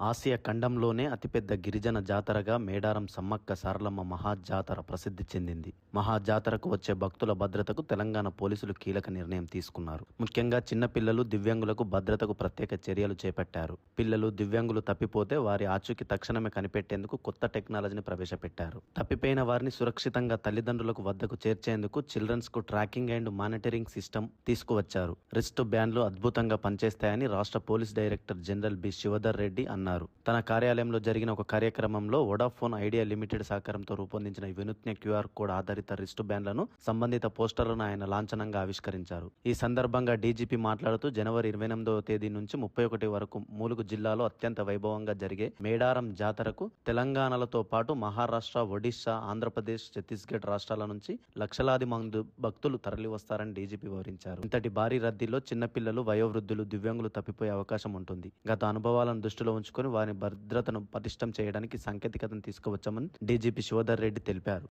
Asia ఖండంలోనే అతిపెద్ద గిరిజన జాతరగా మేడారం సమ్మక్క సారలమ్మ మహాజాతర ప్రసిద్ధి చెందింది. మహాజాతరకు వచ్చే భక్తుల భద్రతకు తెలంగాణ పోలీసులు కీలక నిర్ణయం తీసుకున్నారు. ముఖ్యంగా చిన్నపిల్లలు దివ్యాంగులకు భద్రతకు ప్రత్యేక చర్యలు చేపట్టారు. పిల్లలు దివ్యాంగులు తప్పిపోతే వారి ఆచూకీ తక్షణమే కనిపెట్టేందుకు కొత్త టెక్నాలజీని ప్రవేశపెట్టారు. తప్పిపోయిన వారిని సురక్షితంగా తల్లిదండ్రులకు వద్దకు చేర్చేందుకు చిల్డ్రన్స్కు ట్రాకింగ్ అండ్ మానిటరింగ్ సిస్టమ్ తీసుకువచ్చారు. రిస్ట్ బ్యాండ్లు అద్భుతంగా పనిచేస్తాయని రాష్ట్ర police director general B. Shivadhar Reddy అన్నారు. తన కార్యాలయంలో జరిగిన ఒక కార్యక్రమంలో వొడాఫోన్ ఐడియా లిమిటెడ్ సహకారంతో రూపొందించిన వినూత్న క్యూఆర్ కోడ్ ఆధారిత రిస్ట్ బ్యాండ్లను సంబంధిత పోస్టర్లను ఆయన లాంఛనంగా ఆవిష్కరించారు. ఈ సందర్భంగా డీజీపీ మాట్లాడుతూ జనవరి ఇరవై ఎనిమిదవ తేదీ నుంచి ముప్పై ఒకటి వరకు మూలుగు జిల్లాలో అత్యంత వైభవంగా జరిగే మేడారం జాతరకు తెలంగాణలతో పాటు మహారాష్ట్ర ఒడిశా ఆంధ్రప్రదేశ్ ఛత్తీస్గఢ్ రాష్ట్రాల నుంచి లక్షలాది మంది భక్తులు తరలివస్తారని డీజీపీ వివరించారు. ఇంతటి భారీ రద్దీలో చిన్నపిల్లలు వయోవృద్ధులు దివ్యాంగులు తప్పిపోయే అవకాశం ఉంటుంది. గత అనుభవాలను దృష్టిలో ఉంచుకుని వారి భద్రతను పటిష్టం చేయడానికి సాంకేతికతను తీసుకువచ్చామని డీజీపీ శివధర్ రెడ్డి తెలిపారు.